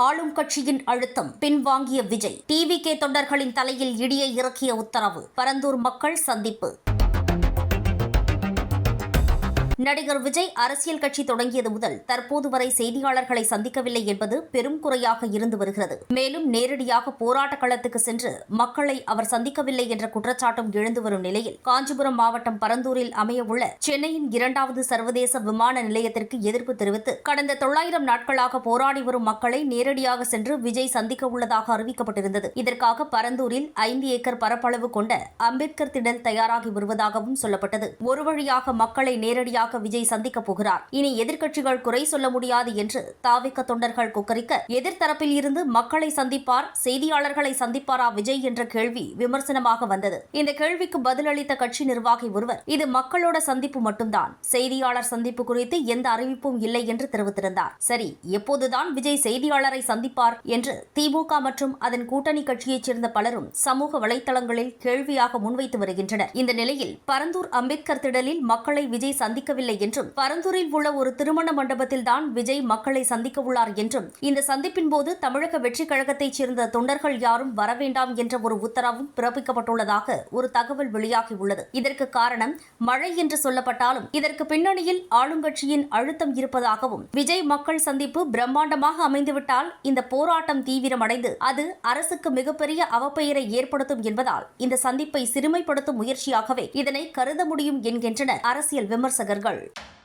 ஆளும் கட்சியின் அழுத்தம் பின்வாங்கிய விஜய். டிவிகே தொண்டர்களின் தலையில் இடியை இறக்கிய உத்தரவு. பரந்தூர் மக்கள் சந்திப்பு. நடிகர் விஜய் அரசியல் கட்சி தொடங்கியது முதல் தற்போது வரை செய்தியாளர்களை சந்திக்கவில்லை என்பது பெரும் குறையாக இருந்து வருகிறது. மேலும் நேரடியாக போராட்ட களத்துக்கு சென்று மக்களை அவர் சந்திக்கவில்லை என்ற குற்றச்சாட்டும் எழுந்து வரும் நிலையில் காஞ்சிபுரம் மாவட்டம் பரந்தூரில் அமையவுள்ள சென்னையின் இரண்டாவது சர்வதேச விமான நிலையத்திற்கு எதிர்ப்பு தெரிவித்து கடந்த தொள்ளாயிரம் நாட்களாக போராடி வரும் மக்களை நேரடியாக சென்று விஜய் சந்திக்க உள்ளதாக அறிவிக்கப்பட்டிருந்தது. இதற்காக பரந்தூரில் ஐந்து ஏக்கர் பரப்பளவு கொண்ட அம்பேத்கர் திடல் தயாராகி வருவதாகவும் சொல்லப்பட்டது. ஒரு வழியாக மக்களை நேரடியாக விஜய் சந்திக்கப் போகிறார். இனி எதிர்க்கட்சிகள் குறை சொல்ல முடியாது என்று தாவிக்க தொண்டர்கள் குக்கரிக்க எதிர்த்தரப்பில் இருந்து மக்களை சந்திப்பார் செய்தியாளர்களை சந்திப்பாரா விஜய் என்ற கேள்வி விமர்சனமாக வந்தது. இந்த கேள்விக்கு பதிலளித்த கட்சி நிர்வாகி ஒருவர் இது மக்களோட சந்திப்பு மட்டும்தான். செய்தியாளர் சந்திப்பு குறித்து எந்த அறிவிப்பும் இல்லை என்று தெரிவித்திருந்தார். சரி எப்போதுதான் விஜய் செய்தியாளரை சந்திப்பார் என்று திமுக மற்றும் அதன் கூட்டணி கட்சியைச் சேர்ந்த பலரும் சமூக வலைதளங்களில் கேள்வியாக முன்வைத்து வருகின்றனர். இந்த நிலையில் பரந்தூர் அம்பேத்கர் திடலில் மக்களை விஜய் சந்திக்க நடக்கவில்லை என்றும் பரந்தூரில் உள்ள ஒரு திருமண மண்டபத்தில் தான் விஜய் மக்களை சந்திக்க உள்ளார் என்றும் இந்த சந்திப்பின் போது தமிழக வெற்றிக் கழகத்தைச் சேர்ந்த தொண்டர்கள் யாரும் வரவேண்டாம் என்ற ஒரு உத்தரவும் பிறப்பிக்கப்பட்டுள்ளதாக ஒரு தகவல் வெளியாகியுள்ளது. இதற்கு காரணம் மழை என்று சொல்லப்பட்டாலும் இதற்கு பின்னணியில் ஆளுங்கட்சியின் அழுத்தம் இருப்பதாகவும் விஜய் மக்கள் சந்திப்பு பிரம்மாண்டமாக அமைந்துவிட்டால் இந்த போராட்டம் தீவிரமடைந்து அது அரசுக்கு மிகப்பெரிய அவப்பெயரை ஏற்படுத்தும் என்பதால் இந்த சந்திப்பை சிறுமைப்படுத்தும் முயற்சியாகவே இதனை கருத முடியும் என்கின்றனர் அரசியல் விமர்சகர்கள். Vogue.